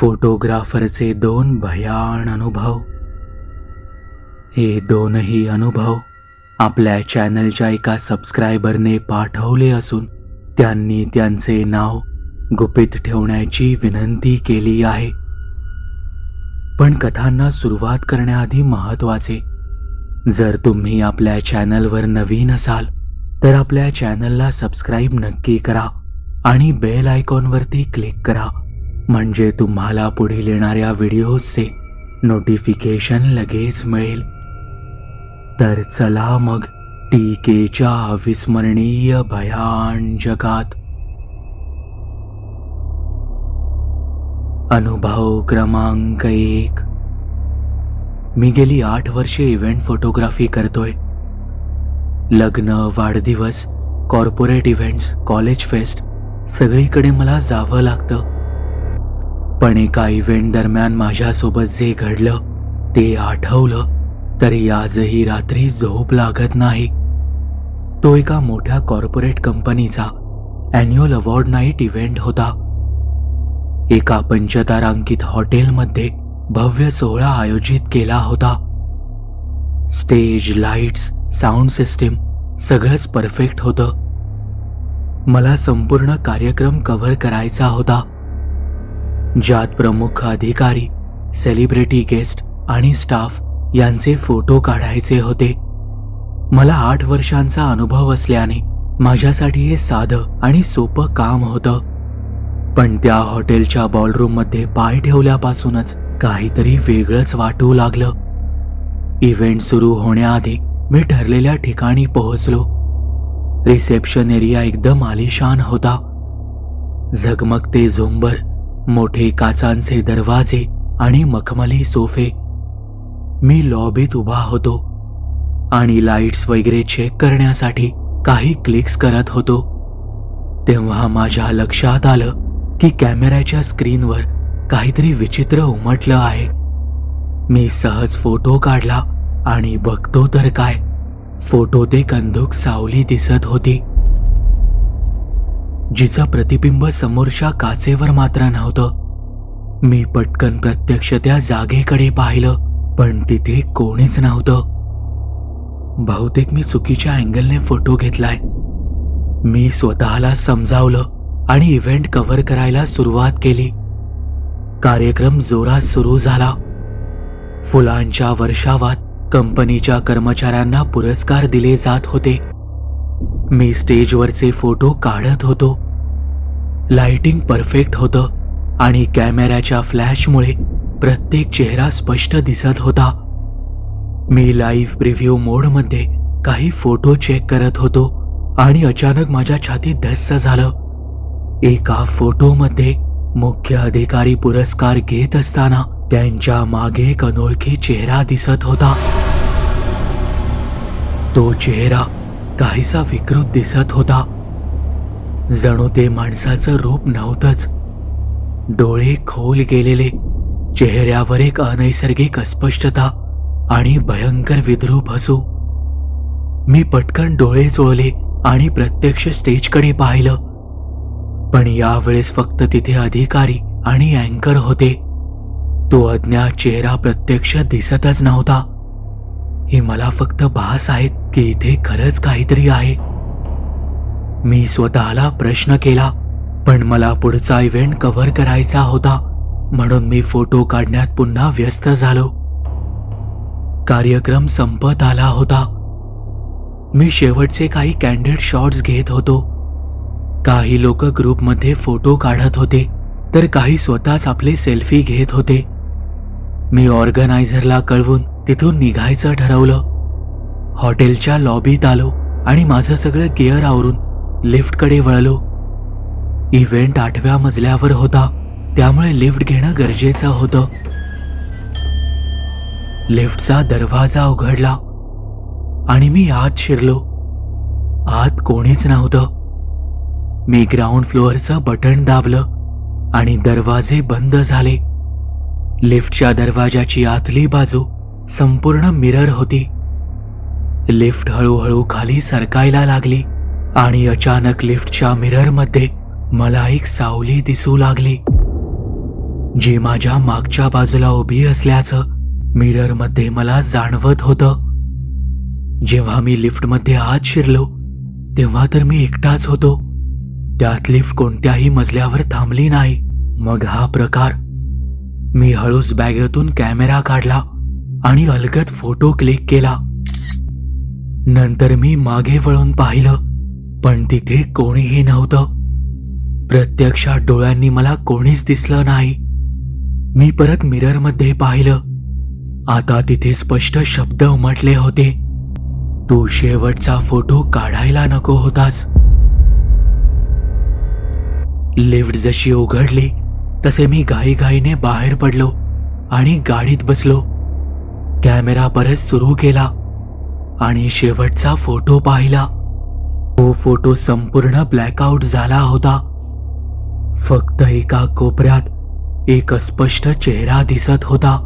फोटोग्राफरचे दोन भयाण अनुभव. हे दोनही अनुभव आपल्या चॅनलच्या एका सबस्क्रायबरने पाठवले असून त्यांनी त्यांचे नाव गुपित ठेवण्याची विनंती केली आहे. पण कथांना सुरुवात करण्याआधी महत्त्वाचे जर तुम्ही आपल्या चॅनलवर नवीन असाल तर आपल्या चॅनलला सबस्क्राईब नक्की करा आणि बेल आयकॉनवरती क्लिक करा. म्हणजे तुम्हाला पुढील येणाऱ्या व्हिडिओजचे नोटिफिकेशन लगेच मिळेल. तर चला मग टीकेच्या अविस्मरणीय भयान जगात. अनुभव क्रमांक एक. मी गेली आठ वर्षे इव्हेंट फोटोग्राफी करतोय. लग्न वाढदिवस कॉर्पोरेट इव्हेंट्स कॉलेज फेस्ट सगळीकडे मला जावं लागतं. पण एका इव्हेंट दरम्यान माझ्यासोबत जे घडलं ते आठवलं तरी आजही रात्री झोप लागत नाही. तो एका मोठ्या कॉर्पोरेट कंपनीचा अॅन्युअल अवॉर्ड नाईट इव्हेंट होता. एका पंचतारांकित हॉटेलमध्ये भव्य सोहळा आयोजित केला होता. स्टेज लाईट्स साऊंड सिस्टीम सगळंच परफेक्ट होतं. मला संपूर्ण कार्यक्रम कव्हर करायचा होता. ज्यात प्रमुख अधिकारी सेलिब्रिटी गेस्ट आणि स्टाफ यांचे फोटो काढायचे होते. मला आठ वर्षांचा अनुभव असल्याने माझ्यासाठी हे साधं आणि सोपं काम होतं. पण त्या हॉटेलच्या बॉलरूममध्ये पाय ठेवल्यापासूनच काहीतरी वेगळंच वाटू लागलं. इव्हेंट सुरू होण्याआधी मी ठरलेल्या ठिकाणी पोहोचलो. रिसेप्शन एरिया एकदम आलिशान होता. झगमगते झुंबर मोठे काचांचे दरवाजे आणि मखमली सोफे. मी लॉबीत उभा होतो आणि लाईट्स वगैरे चेक करण्यासाठी काही क्लिक्स करत होतो. तेव्हा माझ्या लक्षात आलं की कॅमेऱ्याच्या स्क्रीनवर काहीतरी विचित्र उमटलं आहे. मी सहज फोटो काढला आणि बघतो तर काय. फोटो ते कंदूक सावली दिसत होती. जिचं प्रतिबिंब समोरच्या काचेवर मात्र नव्हतं. मी पटकन प्रत्यक्ष त्या जागेकडे पाहिलं पण तिथे कोणीच नव्हतं. बहुतेक मी चुकीच्या अँगलने फोटो घेतलाय. मी स्वतःला समजावलं आणि इव्हेंट कव्हर करायला सुरुवात केली. कार्यक्रम जोरात सुरू झाला. फुलांच्या वर्षावात कंपनीच्या कर्मचाऱ्यांना पुरस्कार दिले जात होते. मी स्टेजवरचे फोटो काढत होतो. लाइटिंग परफेक्ट होतं आणि कॅमेऱ्याच्या फ्लॅशमुळे प्रत्येक चेहरा स्पष्ट दिसत होता. मी लाईव्ह प्रिव्ह्यू मोडमध्ये काही फोटो चेक करत होतो आणि अचानक माझ्या छातीत धस्स झालं. एका फोटोमध्ये मुख्य अधिकारी पुरस्कार घेत असताना त्यांच्या मागे एक अनोळखी चेहरा दिसत होता. तो चेहरा काहीसा विकृत दिसत होता. जणू ते माणसाचं रूप नव्हतंच. डोळे खोल गेलेले चेहऱ्यावर एक अनैसर्गिक अस्पष्टता आणि भयंकर विद्रूप हसू. मी पटकन डोळे चोळले आणि प्रत्यक्ष स्टेजकडे पाहिलं. पण यावेळेस फक्त तिथे अधिकारी आणि अँकर होते. तो अज्ञात चेहरा प्रत्यक्ष दिसतच नव्हता. हे मला फक्त भास आहेत की इथे खरंच काहीतरी आहे. मी स्वतःला प्रश्न केला पण मला पुढचा इव्हेंट कव्हर करायचा होता म्हणून मी फोटो काढण्यात पुन्हा व्यस्त झालो. कार्यक्रम संपत आला होता. मी शेवटचे काही कॅन्डिड शॉट्स घेत होतो. काही लोक ग्रुपमध्ये फोटो काढत होते तर काही स्वतःच आपले सेल्फी घेत होते. मी ऑर्गनायझरला कळवून तिथून निघायचं ठरवलं. हॉटेलच्या लॉबीत आलो आणि माझं सगळं गिअर आवरून लिफ्टकडे वळलो. इव्हेंट आठव्या मजल्यावर होता त्यामुळे लिफ्ट घेणं गरजेचं होतं. लिफ्टचा दरवाजा उघडला आणि मी आत शिरलो. आत कोणीच नव्हतं. मी ग्राउंड फ्लोअरचं बटन दाबलं आणि दरवाजे बंद झाले. लिफ्टच्या दरवाजाची आतली बाजू संपूर्ण मिरर होती. लिफ्ट हळूहळू खाली सरकायला लागली आणि अचानक लिफ्टच्या मिररमध्ये मला एक सावली दिसू लागली. जी माझ्या मागच्या बाजूला उभी असल्याचं मिररमध्ये मला जाणवत होतं. जेव्हा मी लिफ्टमध्ये आत शिरलो तेव्हा तर मी एकटाच होतो. त्यात लिफ्ट कोणत्याही मजल्यावर थांबली नाही. मग हा प्रकार. मी हळूच बॅगेतून कॅमेरा काढला. आणि अलगत फोटो क्लिक केला. नंतर मी मागे वळून पाहिलं पण तिथे कोणीही नव्हतं. प्रत्यक्षात डोळ्यांनी मला कोणीच दिसलं नाही. मी परत मिररमध्ये पाहिलं. आता तिथे स्पष्ट शब्द उमटले होते. तू शेवटचा फोटो काढायला नको होतास. लिफ्ट जशी उघडली तसे मी घाईघाईने बाहेर पडलो आणि गाडीत बसलो. कॅमेरा परत सुरू केला आणि शेवटचा फोटो पाहिला. तो फोटो संपूर्ण ब्लॅकआउट झाला होता. फक्त एका कोपऱ्यात एक अस्पष्ट चेहरा दिसत होता.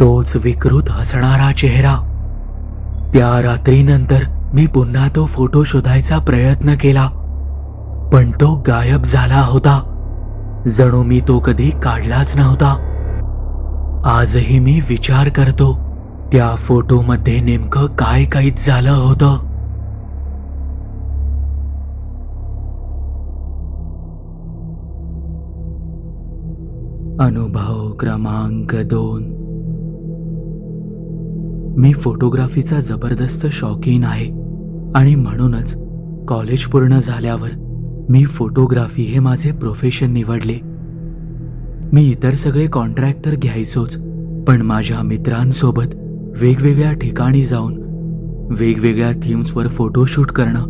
तोच विकृत हसणारा चेहरा. त्या रात्रीनंतर मी पुन्हा तो फोटो शोधायचा प्रयत्न केला पण तो गायब झाला होता. जणू मी तो कधी काढलाच नव्हता. आजही मी विचार करतो त्या फोटोमध्ये नेमकं काय काहीच झालं होतं. अनुभव क्रमांक दोन. मी फोटोग्राफीचा जबरदस्त शौकीन आहे आणि म्हणूनच कॉलेज पूर्ण झाल्यावर मी फोटोग्राफी हे माझे प्रोफेशन निवडले. मी इतर सगळे कॉन्ट्रॅक्ट तर घ्यायचोच पण माझ्या मित्रांसोबत वेगवेगळ्या ठिकाणी जाऊन वेगवेगळ्या थीम्सवर फोटोशूट करणं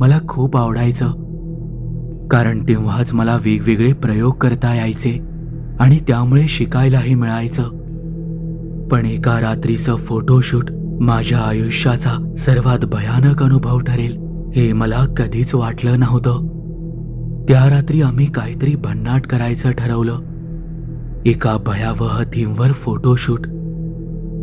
मला खूप आवडायचं. कारण तेव्हाच मला वेगवेगळे प्रयोग करता यायचे आणि त्यामुळे शिकायलाही मिळायचं. पण एका रात्रीचं फोटोशूट माझ्या आयुष्याचा सर्वात भयानक अनुभव ठरेल हे मला कधीच वाटलं नव्हतं. त्या रात्री आम्ही काहीतरी भन्नाट करायचं ठरवलं. एका भयावह थीमवर फोटोशूट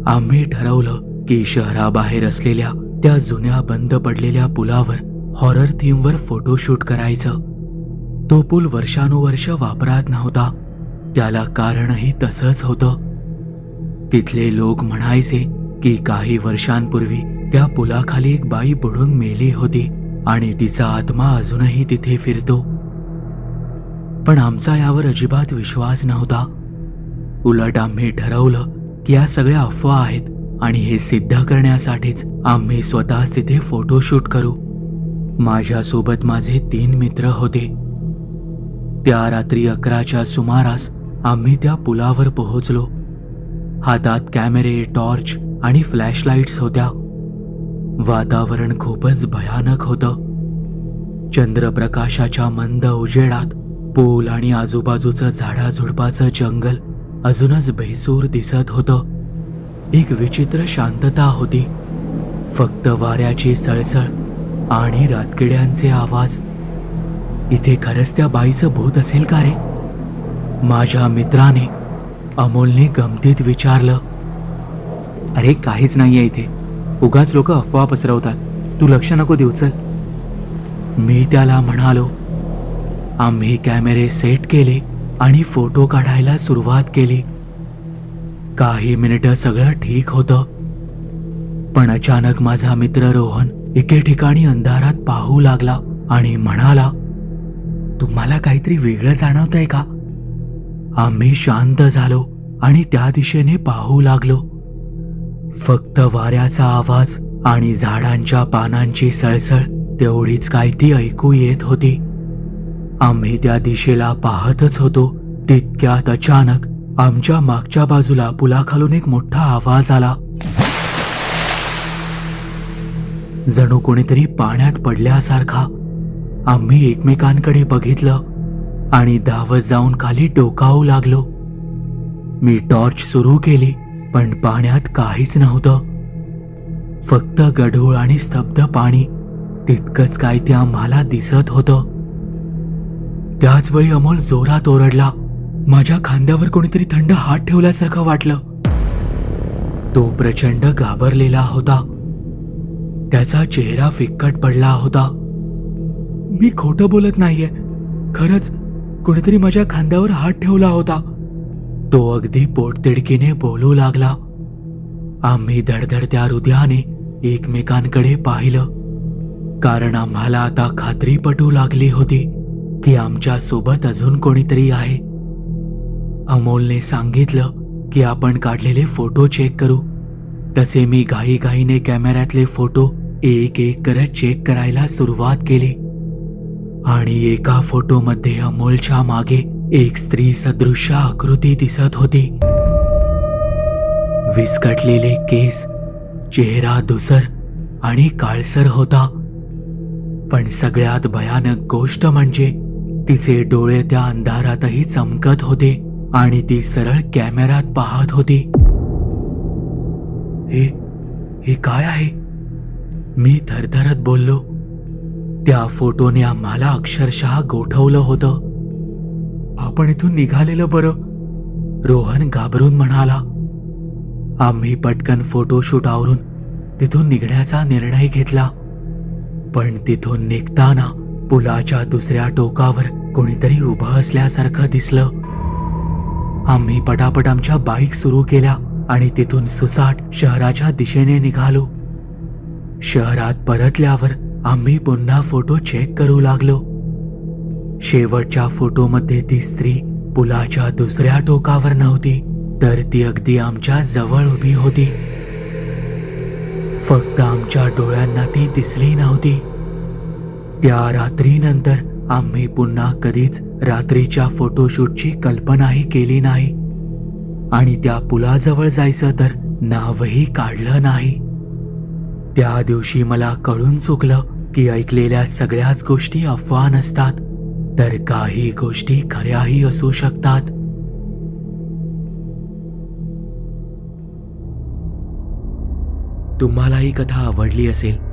आम्ही ठरवलं की शहराबाहेर असलेल्या त्या जुन्या बंद पडलेल्या पुलावर हॉरर थीमवर फोटोशूट करायचं. तो पूल वर्षानुवर्ष वापरात नव्हता. त्याला कारणही तसंच होतं. तिथले लोक म्हणायचे की काही वर्षांपूर्वी त्या पुलाखाली एक बाई बुडून मेली होती आणि तिचा आत्मा अजूनही तिथे फिरतो. पण आमचा यावर अजिबात विश्वास नव्हता. उलट आम्ही ठरवलं की या सगळ्या अफवा आहेत आणि हे सिद्ध करण्यासाठीच आम्ही स्वतःच तिथे फोटोशूट करू. माझ्यासोबत माझे तीन मित्र होते. त्या रात्री अकराच्या सुमारास आम्ही त्या पुलावर पोहोचलो. हातात कॅमेरे टॉर्च आणि फ्लॅशलाईट्स होत्या. वातावरण खूपच भयानक होतं. चंद्रप्रकाशाच्या मंद उजेडात पूल आणि आजूबाजूचं झाडाझुडपाचं जंगल अजूनच बेसूर दिसत होतं. एक विचित्र शांतता होती. फक्त वाऱ्याची सळसळ आणि रातकिड्यांचे आवाज. इथे खरंच त्या बाईचं भूत असेल का रे? माझ्या मित्राने अमोलने गमतीत विचारलं. अरे काहीच नाहीये इथे. उगाच लोक अफवा पसरवतात. तू लक्ष नको देऊ चल. मी त्याला म्हणालो. आम्ही कॅमेरे सेट केले. आणि फोटो काढायला सुरुवात केली. काही मिनिटं सगळं ठीक होतं. पण अचानक माझा मित्र रोहन एके ठिकाणी अंधारात पाहू लागला आणि म्हणाला तुम्हाला काहीतरी वेगळं जाणवतंय का? आम्ही शांत झालो आणि त्या दिशेने पाहू लागलो. फक्त वाऱ्याचा आवाज आणि झाडांच्या पानांची सळसळ तेवढीच काय ती ऐकू येत होती. आम्ही त्या दिशेला पाहतच होतो. तितक्यात अचानक आमच्या मागच्या बाजूला पुलाखालून एक मोठा आवाज आला. जणू कोणीतरी पाण्यात पडल्यासारखा. आम्ही एकमेकांकडे बघितलं आणि धावत जाऊन खाली डोकावू लागलो. मी टॉर्च सुरू केली पण पाण्यात काहीच नव्हतं. फक्त गढूळ आणि स्तब्ध पाणी. तितकंच काय ते आम्हाला दिसत होतं. त्याच वेळी अमोल जोरात ओरडला. माझ्या खांद्यावर कोणीतरी थंड हात ठेवल्यासारखं वाटलं. तो प्रचंड घाबरलेला होता. त्याचा चेहरा फिक्कट पडला होता. मी खोटं बोलत नाहीये. खरंच कोणीतरी माझ्या खांद्यावर हात ठेवला होता. तो अगदी पोटतिडकीने बोलू लागला. आम्ही धडधडत्या हृदयाने एकमेकांकडे पाहिलं. कारण आम्हाला आता खात्री पटू लागली होती. की आमच्यासोबत अजून कोणीतरी आहे? अमोलने सांगितलं की आपण काढलेले फोटो चेक करू. तसे मी घाईघाईने कॅमेऱ्यातले फोटो एक एक करत चेक करायला सुरुवात केली. आणि एका फोटोमध्ये अमोलच्या मागे एक स्त्री सदृश्य आकृती दिसत होती. विस्कटलेले केस चेहरा धुसर आणि काळसर होता. पण सगळ्यात भयानक गोष्ट म्हणजे तिचे डोळे त्या अंधारातही चमकत होते आणि ती सरळ कॅमेरात पाहत होती. हे हे काय आहे? मी थरथरत बोललो. त्या फोटोने आम्हाला अक्षरशः गोठवलं होतं. आपण इथून निघालेलं बरं रोहन घाबरून म्हणाला. आम्ही पटकन फोटोशूट आवरून तिथून निघण्याचा निर्णय घेतला. पण तिथून निघताना पुलाच्या दुसऱ्या टोकावर कोणीतरी उभं असल्यासारखं दिसलं. आम्ही पटापट आमच्या बाईक सुरू केल्या आणि तिथून सुसाट शहराच्या दिशेने निघालो. शहरात परतल्यावर आम्ही पुन्हा फोटो चेक करू लागलो. शेवटच्या फोटोमध्ये ती स्त्री पुलाच्या दुसऱ्या टोकावर नव्हती तर ती अगदी आमच्या जवळ उभी होती. फक्त आमच्या डोळ्यांना ती दिसली नव्हती. त्या रात्रीनंतर आम्ही पुन्हा कधीच रात्रीच्या फोटोशूटची कल्पनाही केली नाही. आणि त्या पुलाजवळ जायचं तर नावही काढलं नाही. त्या दिवशी मला कळून चुकलं की ऐकलेल्या सगळ्याच गोष्टी अफवा नसतात तर काही गोष्टी खऱ्याही असू शकतात. तुम्हाला ही कथा आवडली असेल